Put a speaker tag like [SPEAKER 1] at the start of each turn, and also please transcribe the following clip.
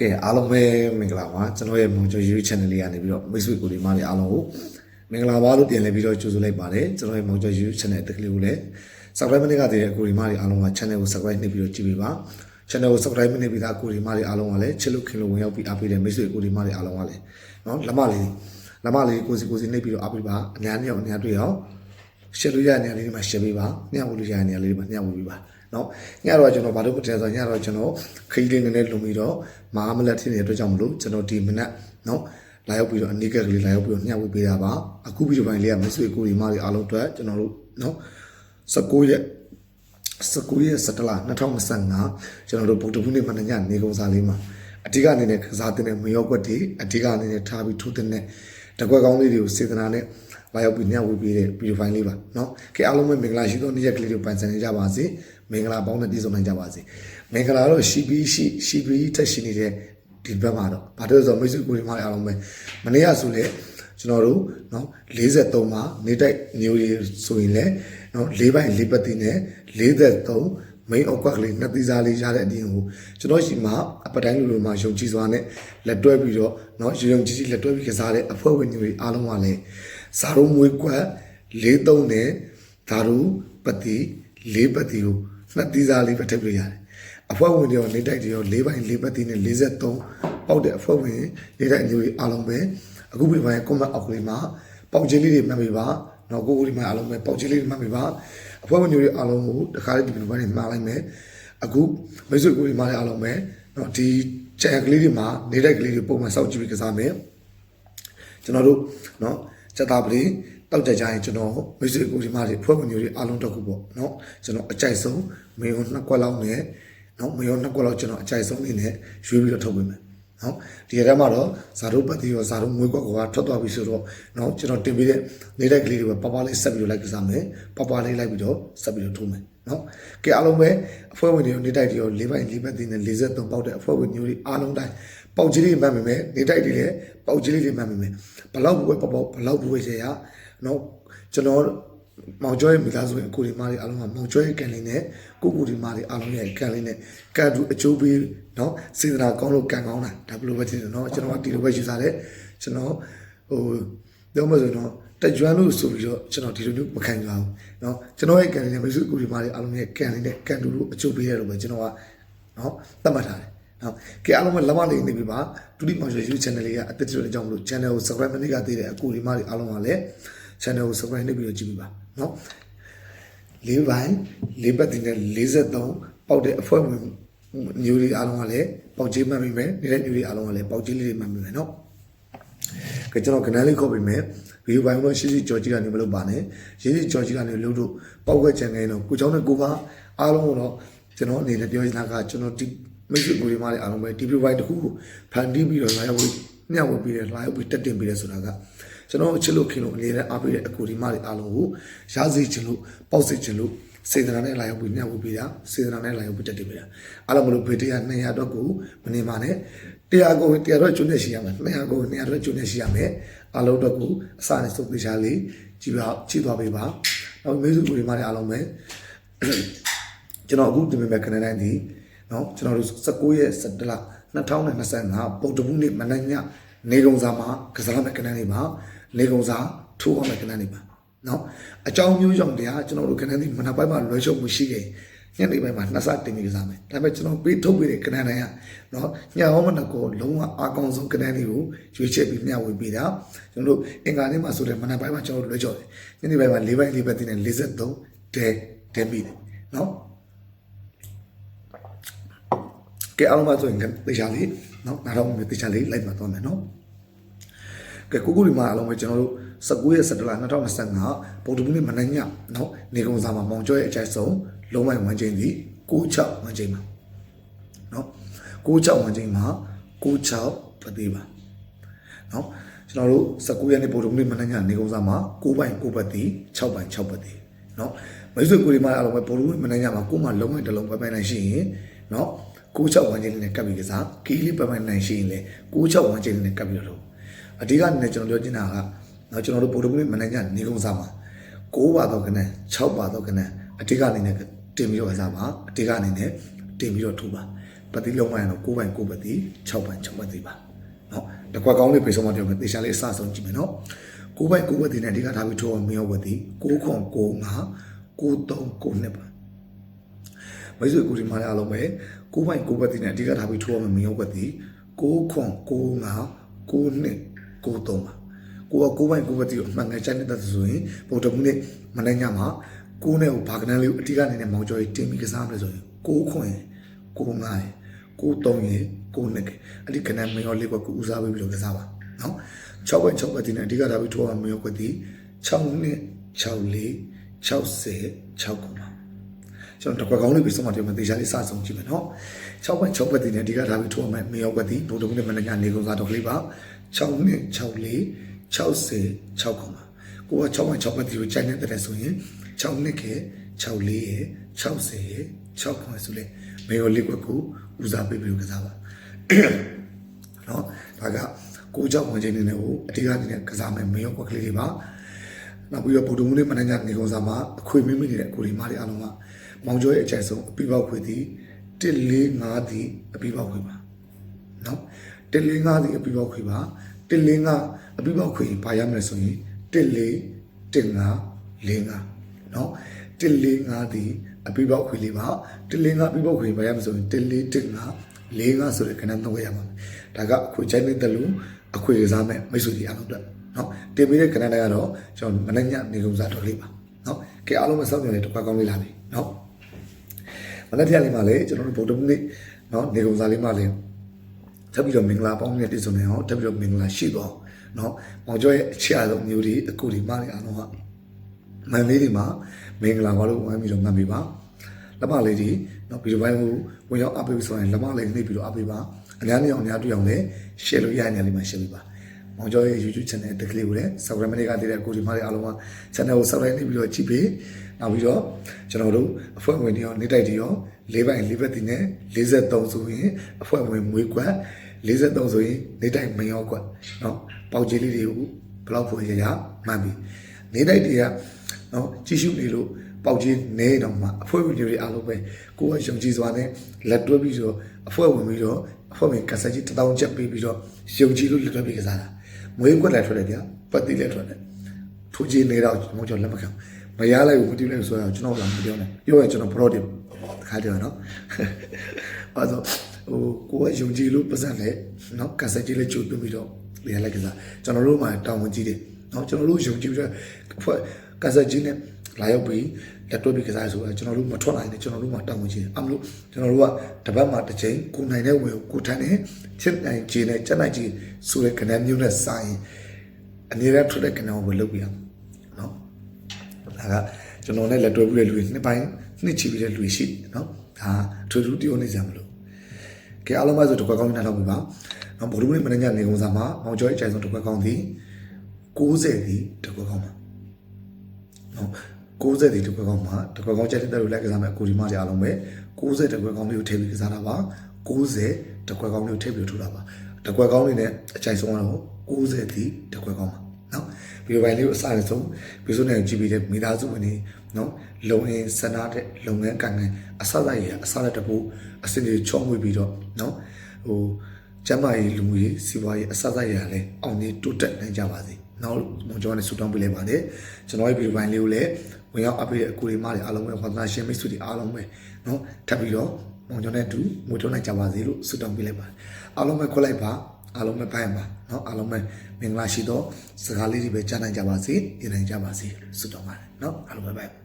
[SPEAKER 1] ကဲအားလုံးပဲမင်္ဂလာပါကျွန်တော်ရဲ့မွန်ကျော် YouTube channel လေးကနေပြီးတော့မိတ်ဆွေကိုဒီမလေးအားလုံးကိုမင်္ဂလာပါလို့ပြန်လည်ပြီးတော့ကြိုဆိုလိုက်ပါတယ်ကျွန်တော်ရဲ့မွန်ကျော် YouTube channel အသက်ကလေးကိုလည်း subscribe မနေကတည်းကအကိုဒီမလေးအားလုံးက channel ကို subscribe နှိပ်ပြီးတော့ကြည့်ပေးပါ channel ကို subscribe မနှိပ်ပြီးသားအကိုဒီမလေးအားလုံးကလည်းချစ်လို့ခင်လို့ဝင်ရောက်ပြီးအားပေးတဲ့မိတ်ဆွေကိုဒီမလေးအားလုံးကလည်းနော်လက်မလေးလက်မလေးကိုစီကိုစီနှိပ်ပြီးတော့အားပေးပါအများကြီးအောင်အများတွေ့အောင်ရှယ်လို့ရတဲ့နေရာလေးတွေမှာရှယ်ပေးပါညှပ်ဝလို့ရတဲ့နေရာလေးတွေမှာညှပ်ဝပေးပါ နော်ညတော့ကျွန်တော်ဘာလို့မတင်ဆိုညတော့ကျွန်တော်ခကြီးလေးနည်းနည်းလုံပြီးတော့မဟာမလက်ထင်းနေတဲ့အတွက်ကြောင့်မလို့ကျွန်တော်ဒီမနက်နော်လာရောက်ပြီးတော့အနည်းကလေးလာရောက်ပြီးတော့ညှဝေးပေးတာပါအခုဗီဒီယိုပိုင်းလေးကမဆွေကိုဒီမလေးအားလုံးအတွက်ကျွန်တော်တို့နော်19ရက်19ရက်17လ2025ကျွန်တော်တို့ဗုဒ္ဓဘုနေ့မှာညနေကုန်းစားလေးမှာအဓိကအနေနဲ့ကစားတဲ့မရောကွက်တွေအဓိကအနေနဲ့ထားပြီးထိုးတဲ့တကွက်ကောင်းလေးတွေကိုစေတနာနဲ့ လာရောက်ပြီးညဝေပေးတဲ့ဗီဒီယိုဖိုင်လေးပါเนาะခေအားလုံးပဲမင်္ဂလာရှိသောနေ့ရက်ကလေးတွေပိုင်ဆိုင်နေကြပါစေမင်္ဂလာပေါင်းနဲ့ပြည့်စုံနိုင်ကြပါစေမင်္ဂလာတော့ရှိပြီးရှိရှိပြီးတက်ရှိနေတဲ့ဒီဘက်မှာတော့ဘာလို့လဲဆိုတော့မိတ်ဆွေကိုဒီမှာအားလုံးပဲမနေ့ကဆိုလေကျွန်တော်တို့เนาะ43မှာနေတိုက်မျိုးရီဆိုရင်လည်းเนาะ၄ပိုင်း၄ပတ်တိနဲ့43 main အောက်ကကလေးနှစ်သီးစားလေးရတဲ့အပြင်ကိုကျွန်တော်ရှိမှာအပတိုင်းလူလူမှာယုံကြည်စွာနဲ့လက်တွဲပြီးတော့เนาะယုံကြည်ကြည်လက်တွဲပြီးကစားတဲ့အဖွဲ့ဝင်တွေအားလုံးကလည်း ဇာရုံမွေးကွက်43နဲ့ဓာရုပတိ၄ပတိကိုနှစ်သီးစားလေးပဲထည့်ပြရတယ်အဖွဲ့ဝင်တွေရောနေတိုက်တွေရော၄ပိုင်း၄ပတ်တိနဲ့43ပေါက်တဲ့အဖွဲ့ဝင်နေတိုက်မျိုးတွေအားလုံးပဲအခုပြပိုင်း comment အောက်ကလေးမှာပေါက်ချင်းလေးတွေမှတ်ပေးပါနော်ကိုကိုဒီမှာအားလုံးပဲပေါက်ချင်းလေးတွေမှတ်ပေးပါအဖွဲ့ဝင်တွေအားလုံးကိုတခါလေးဒီလိုပိုင်းမှားလိုက်မယ်အခုမိတ်ဆွေကိုဒီမှာလည်းအားလုံးပဲနော်ဒီ channel ကလေးတွေမှာနေတိုက်ကလေးတွေပုံမှန်စောင့်ကြည့်ပြီးကစားမယ်ကျွန်တော်တို့နော် စက်သားပလေးတောက်ကြကြရင်ကျွန်တော်မိတ်ဆွေကိုဒီမှာတွေဖွဲ့ဝင်တွေအားလုံးတစ်ခုပေါ့နော်ကျွန်တော်အကြိုက်ဆုံးမေယွန်နှစ်ကွက်လောက်နဲ့နော်မေယွန်နှစ်ကွက်လောက်ကျွန်တော်အကြိုက်ဆုံးနေနဲ့ရွေးပြီးတော့ထုတ်ပေးမယ်နော်ဒီထဲမှာတော့ဇာတို့ပတ်တီရောဇာတို့မွေးကွက်ကထွက်သွားပြီဆိုတော့နော်ကျွန်တော်တင်ပေးတဲ့နေတိုက်ကလေးတွေပဲပပလေးဆက်ပြီးတော့လိုက်ကစားမယ်ပပလေးလိုက်ပြီးတော့ဆက်ပြီးတော့ထိုးမယ်နော်ကဲအားလုံးပဲအဖွဲ့ဝင်တွေရောနေတိုက်တွေရော၄ပိုင်း၄ဘက်တင်းနဲ့43ပေါက်တဲ့အဖွဲ့ဝင်မျိုးတွေအားလုံးတိုင်း ပေါက်ကြီးလေးမှတ်မိမယ်နေတိုက်တွေလည်းပေါက်ကြီးလေးတွေမှတ်မိမယ်ဘလောက်ဘွယ်ပေါက်ပေါက်ဘလောက်ဘွယ်ရရနော်ကျွန်တော်မောင်ကျော်ရဲ့မိသားစုရဲ့ကိုဒီမားတွေအားလုံးကမောင်ကျော်ရဲ့ကန်လေးနဲ့ကိုကိုဒီမားတွေအားလုံးရဲ့ကန်လေးနဲ့ကန်တူအကျိုးပေးနော်စေတနာကောင်းလို့ကန်ကောင်းတာဒါဘယ်လိုပဲဖြစ်တယ်နော်ကျွန်တော်ကဒီလိုပဲယူဆတယ်ကျွန်တော်ဟိုပြောမှဆိုတော့တက်ကြွလို့ဆိုပြီးတော့ကျွန်တော်ဒီလိုမျိုးမခံကြဘူးเนาะကျွန်တော်ရဲ့ကန်လေးနဲ့မိတ်ဆွေကိုဒီမားတွေအားလုံးရဲ့ကန်လေးနဲ့ကန်တူလို့အကျိုးပေးရလို့ပဲကျွန်တော်ကเนาะသတ်မှတ်ထားတယ် နော်ကဲအားလုံးပဲလက်မလေးနေပြီပါဒုတိမောင်ရွှေ YouTube channel လေးကအသက်ကြီးတဲ့အကြောင်းမလို့ channel ကို subscribe မလုပ်ရသေးတဲ့အကူဒီမတွေအားလုံးကလည်း channel ကို subscribe လုပ်ပြီးတော့ကြည့်ပြပါနော်လေးပိုင်းလေးပတ်တင်တဲ့43ပေါက်တဲ့အဖွဲ့ဝင်မျိုးတွေအားလုံးကလည်းပေါက်ကြီးမှတ်မိမယ်နေတဲ့မျိုးတွေအားလုံးကလည်းပေါက်ကြီးလေးတွေမှတ်မိမယ်နော်ကဲကျွန်တော်ကနန်းလေးခေါ်ပေးမယ်ဗီဒီယိုပိုင်းတော့ရှိရှိကြော်ကြီးကနေမလုပ်ပါနဲ့ရင်းရှိကြော်ကြီးကနေလုပ်လို့ပေါက်ွက်ချန်ငယ်တော့ကိုเจ้าနဲ့ကိုကအားလုံးတော့ကျွန်တော်အနေနဲ့ပြောချင်တာကကျွန်တော်ဒီ မိတ်ဆွေကိုဒီမားတွေအားလုံးပဲဒီဗီဒီယိုပိုင်းတစ်ခုကိုဖန်တီးပြီးတော့လာရောက်ပြီးညှောက်ဝပြီးတယ်လာရောက်ပြီးတက်တင်ပြီးတယ်ဆိုတာကကျွန်တော်ချစ်လို့ခင်လို့အနေနဲ့အားပေးတဲ့အကူဒီမားတွေအားလုံးကိုရစေချင်လို့ပေါက်စေချင်လို့စေတနာနဲ့လာရောက်ပြီးညှောက်ဝပြီးတာစေတနာနဲ့လာရောက်ပြီးတက်တင်ပြီးတာအားလုံးမလို့ဖေတရ200အတွက်ကိုမနေပါနဲ့တရားကိုတရားတော့ကျွန်းနေရှိရမယ်200ကို200အတွက်ကျွန်းနေရှိရမယ်အားလုံးအတွက်ကိုအစနဲ့စုပ်သေးချာလေးကြည့်ပါကြည့်သွားပေးပါနောက်မေးစုကိုဒီမားတွေအားလုံးပဲကျွန်တော်အခုတင်ပြမဲ့ခဏတိုင်းဒီ နော်ကျွန်တော်တို့19ရက်17လ2025ပုံတပူးနေ့မနက်ညနေကုံစာမှာကစားမဲ့ကဏ္ဍလေးမှာနေကုံစာထိုးအောင်မဲ့ကဏ္ဍလေးမှာနော်အကြောင်းမျိုးကြောင့်တရားကျွန်တော်တို့ကဏ္ဍလေးမနက်ပိုင်းမှာလွှဲချုပ်မှုရှိခဲ့ညနေပိုင်းမှာနှစ်ဆတင်ပြီးကစားမယ်ဒါပေမဲ့ကျွန်တော်ပေးထုတ်ပေးတဲ့ကဏ္ဍတိုင်းကနော်ညဟောမနကောလုံးဝအကောင်းဆုံးကဏ္ဍလေးကိုရွေးချယ်ပြီးမျှဝေပေးတာကျွန်တော်တို့အင်္ဂါနေ့မှာဆိုတဲ့မနက်ပိုင်းမှာကျွန်တော်တို့လွှဲချုပ်တယ်ညနေပိုင်းမှာ၄ပိုင်း၄ပတ်တင်နဲ့53တဲတဲပြီးတယ်နော် ကဲ အားလုံးပါဆိုရင်တေချာလေးနော်နားတော့မြေတေချာလေးလိုက်ပါတော့မယ်နော်ကဲကိုကိုဒီမှာအားလုံးပဲကျွန်တော်တို့19ရက်17လ2025ပုံတူနေ့မနက်ညနော်နေကုံစာမှာမောင်ကျော်ရဲ့အကြိုက်ဆုံးလုံးဝဝမ်းချင်းစီ96ဝမ်းချင်းမှာနော်96ဝမ်းချင်းမှာ96ပတိပါနော်ကျွန်တော်တို့19ရက်နေ့ပုံတူနေ့မနက်ညနေကုံစာမှာ9ပိုင်9ပတ်တိ6ပိုင်6ပတ်တိနော်မိတ်ဆွေကိုဒီမှာအားလုံးပဲပုံတူနေ့မနက်ညမှာကိုမှလုံးဝတစ်လုံးပဲပိုင်နိုင်ရှိရင်နော် 96ဝန်းကျင်လေးနဲ့ကပ်ပြီးကစားကီလီပမိုင်နိုင်ရှိရင်လေ96ဝန်းကျင်လေးနဲ့ကပ်ပြီးတော့အဓိကအနေနဲ့ကျွန်တော်ပြောချင်တာကနော်ကျွန်တော်တို့ဗိုလ်တော်မင်းမနိုင်ကြနေကုန်းစားမှာ9ပါတော့ကနန်း6ပါတော့ကနန်းအဓိကအနေနဲ့တင်ပြီးတော့ကစားပါအဓိကအနေနဲ့တင်ပြီးတော့ထိုးပါပတ်တိလုံးဝရတော့9ပိုင်9ပတ်တိ6ပိုင်6ပတ်တိပါနော်တကွက်ကောင်းလေးပြေဆုံးမပြောမယ်တေချာလေးအစဆုံးကြည့်မယ်နော်9ပိုင်9ပတ်တိနဲ့အဓိကထားပြီးထိုးအောင်မင်းရောပတ်တိ9ခွန်9 5 9 3 9နှစ်ပါ မိတ်ဆွေကိုဒီမှာလည်းအားလုံးပဲ9ပိုင်9ပတ်တိနဲ့အဓိကထားပြီးထိုးအောင်မင်းရောပတ်တိ9ခွန်9 5 9နှစ်9 3ပါကိုက9ပိုင်9ပတ်တိကိုအမှန်ငယ်ချိုင်းနေတဲ့ဆိုရင်ပုံတမှုနဲ့မနေ့ညမှာကိုးနဲ့ကိုဘာကနန်းလေးကိုအဓိကနေနဲ့မောင်ကျော်ကြီးတင်ပြီးကစားမယ်ဆိုရင်9ခွန်9 5ကို3ရေကို2ကေအဲ့ဒီကနန်မယောလေးကကိုဦးစားပေးပြီးတော့ကစားပါနော်6ဘက်6ဘက်ဒီနဲ့အဓိကထားပြီးထိုးအောင်မယောကွက်ဒီ6နှစ်6လေး60 6ခုပါ ကျွန်တော်တကွက်ကောင်းလေးပြီးစမှပြောမယ်တေချာလေးစဆုံးကြည့်မယ်နော်6ဘက်6ဘက်ဒီနဲ့အဓိကထားပြီးထိုးအောင်မယောကွက်ဒီဘုံတုံးနဲ့မနေ့ကနေကုန်စားတော့ကလေးပါ6နှစ်6လေး60 6ခုပါကိုက6ဘက်6ဘက်ဒီကိုကြိုက်နေတဲ့ဆိုရင်6နှစ်ကေ6လေးရေ60ရေ6ခုဆိုလေမေယောလေးကွက်ကိုဦးစားပေးပြီးကစားပါနော်ဒါကကိုကြောက်ဝင်ခြင်းနေနဲ့ကိုအတိအကျနဲ့ကစားမယ်မေယောကွက်ကလေးတွေပါနောက်ပြီးတော့ဗုဒ္ဓမူလေးမနက်ညနေကုန်စားမှာအခွေမိမိနေတဲ့အကိုဒီမလေးအားလုံးက မောင်ကျော်ရဲ့အကျိုက်ဆုံးအပိပေါက်ခွေသည်145သည်အပိပေါက်ခွေပါနော်145သည်အပိပေါက်ခွေပါ145အပိပေါက်ခွေဘာရမလဲဆိုရင်14 15 45နော်145သည်အပိပေါက်ခွေလေးပါ145အပိပေါက်ခွေဘာရမလဲဆိုရင်14 15 45ဆိုတဲ့ခဏတော့ရမှာဒါကအခွေချိုင်းနေတဲ့လူအခွေကစားမဲ့မိတ်ဆွေတွေအားလုံးအတွက်နော်တင်ပေးတဲ့ခဏတိုင်းကတော့ကျွန်တော်မနေ့ညနေကုန်စားတော်လေးပါနော်ကဲအားလုံးပဲစောင့်ကြည့်နေတော့ကောင်းလေးလာပြီနော် မနေ့တည်းလေးမှာလေကျွန်တော်တို့ဗုဒ္ဓမနေ့နော်နေကုန်စားလေးမှာလေထပ်ပြီးတော့မင်္ဂလာပေါင်းနဲ့တည်ဆုံနေအောင်ထပ်ပြီးတော့မင်္ဂလာရှိတော့နော်မောင်ကျော်ရဲ့အချအဆုံးမျိုးတွေအခုဒီမလေးအားလုံးကမန်လေးတွေမှာမင်္ဂလာပါလို့ဝိုင်းပြီးတော့မှတ်ပြီးပါလက်မလေးတွေနော်ဗီဒီယိုပိုင်းကိုဝင်ရောက်အပ်ပြီးဆိုရင်လက်မလေးနှိပ်ပြီးတော့အပ်ပြီးပါအများကြီးအောင်အများတွေ့အောင်လည်း share လို့ရတဲ့နေရာလေးမှာ share ပေးပါမောင်ကျော်ရဲ့ YouTube channel တက်ကလေးကိုလည်း subscribe မနေကတည်းကကိုဒီမလေးအားလုံးက channel ကို subscribe နေပြီးတော့ကြည့်ပေး နောက်ပြီးတော့ကျွန်တော်တို့အဖွဲ့ဝင်တွေရောနေတိုက်တွေရော၄ပိုင်၄ဘက်တင်နဲ့53ဆိုရင်အဖွဲ့ဝင်မွေးကွက်53ဆိုရင်နေတိုက်မရောကွက်နော်ပေါက်ကြီးလေးတွေကိုဘလောက်ဖွေရရမှန်ပြီနေတိုက်တွေကနော်ကြီးစုနေလို့ပေါက်ကြီးနေတော့မှအဖွဲ့ဝင်တွေအားလုံးပဲကိုယ်ကယုံကြည်စွာနဲ့လက်တွဲပြီးတော့အဖွဲ့ဝင်ပြီးတော့အဖွဲ့ဝင်ကစားကြီးတစ်တောင်းချက်ပေးပြီးတော့ယုံကြည်လို့လက်တွဲပြီးကစားတာမွေးကွက်လည်းထွက်တယ်ဗျာပတ်တိလည်းထွက်တယ်ထိုးကြီးနေတော့ကျွန်တော်လက်မခံဘူး မရလိုက်ဘူးမတိလိုက်ဆိုတော့ကျွန်တော်လာမပြောနဲ့ပြောရင်ကျွန်တော် pro တယ်တခါတည်းနော်အဲ့တော့ဟိုကိုယ်ကယုံကြည်လို့ပတ်စံလဲနော်ကစားကြီးလည်းကြိုးပြပြီးတော့လေလိုက်ကစားကျွန်တော်တို့မှတောင်းဝင်ကြီးတယ်နော်ကျွန်တော်တို့ယုံကြည်ပြီးတော့အဖွဲ့ကစားကြီးနဲ့လာရောက်ပြီးလက်တွဲပြီးကစားဆိုတော့ကျွန်တော်တို့မထွက်နိုင်နဲ့ကျွန်တော်တို့မှတောင်းဝင်ကြီးတယ်အမလို့ကျွန်တော်တို့ကတပတ်မှတစ်ချိန်ကိုနိုင်တဲ့ဝင်ကိုထိုင်နေချက်နိုင်ကြီးနဲ့ချက်နိုင်ကြီးဆိုတဲ့ကဏ္ဍမျိုးနဲ့စာရင်အနေနဲ့ထွက်တဲ့ကဏ္ဍကိုပဲလုပ်ပြရအောင်နော် ဒါကကျွန်တော်နဲ့လက်တွဲပြီးတဲ့လူတွေနှစ်ပိုင်းနှစ်ချီပြီးတဲ့လူတွေရှိတယ်နော်ဒါထူးထူးတယောနေစရာမလိုကဲအားလုံးပဲဆိုတစ်ခွက်ကောင်းနေတော့ပြီပါနော်ဗိုလ်မှူးမင်းမနေ့ညနေကုန်စားမှာမောင်ကျော်ရဲ့အကြိုက်ဆုံးတစ်ခွက်ကောင်းသည်60သည်တစ်ခွက်ကောင်းပါနော်60သည်တစ်ခွက်ကောင်းမှာတစ်ခွက်ကောင်းကြိုက်တဲ့လူလိုက်ကစားမယ်အကူဒီမတွေအားလုံးပဲ60တစ်ခွက်ကောင်းလေးကိုထည့်ပြီးကစားတာပါ60တစ်ခွက်ကောင်းလေးကိုထည့်ပြီးထူတာပါတစ်ခွက်ကောင်းလေးနဲ့အကြိုက်ဆုံးကတော့60သည်တစ်ခွက်ကောင်းပါနော်ဗီ ဒီယိုပိုင်းလေးကိုအစားအဆုံးဗီဒီယိုနဲ့ကြည့်ပြီးတဲ့မိသားစုဝင်တွေနော်လုံရင်းစနာတဲ့လုပ်ငန်းကံကံအစလိုက်ရအစလက်တပူအစင်တွေချောမွေ့ပြီးတော့နော်ဟိုကျမကြီးလူကြီးစီပွားရေးအစလိုက်ရလဲအောင်နေတိုးတက်နိုင်ကြပါစေနောက်မွန်ကျော်နဲ့ဆူတောင်းပေးလိုက်ပါတယ်ကျွန်တော်ရဲ့ဗီဒီယိုပိုင်းလေးကိုလည်းဝင်ရောက်အပ်ပေးတဲ့အကူတွေမတွေအားလုံးပဲဝါသနာရှင်မိတ်ဆွေတွေအားလုံးပဲနော်ထပ်ပြီးတော့မွန်ကျော်နဲ့အတူငွေထုံးနိုင်ကြပါစေလို့ဆူတောင်းပေးလိုက်ပါတယ်အားလုံးပဲခွက်လိုက်ပါ အားလုံးပဲဖိုင်ပါနော်အားလုံးပဲမင်္ဂလာရှိသောစကားလေးတွေပဲကြားနိုင်ကြပါစေနေနိုင်ကြပါစေဆုတောင်းပါတယ်နော်အားလုံးပဲဖိုင်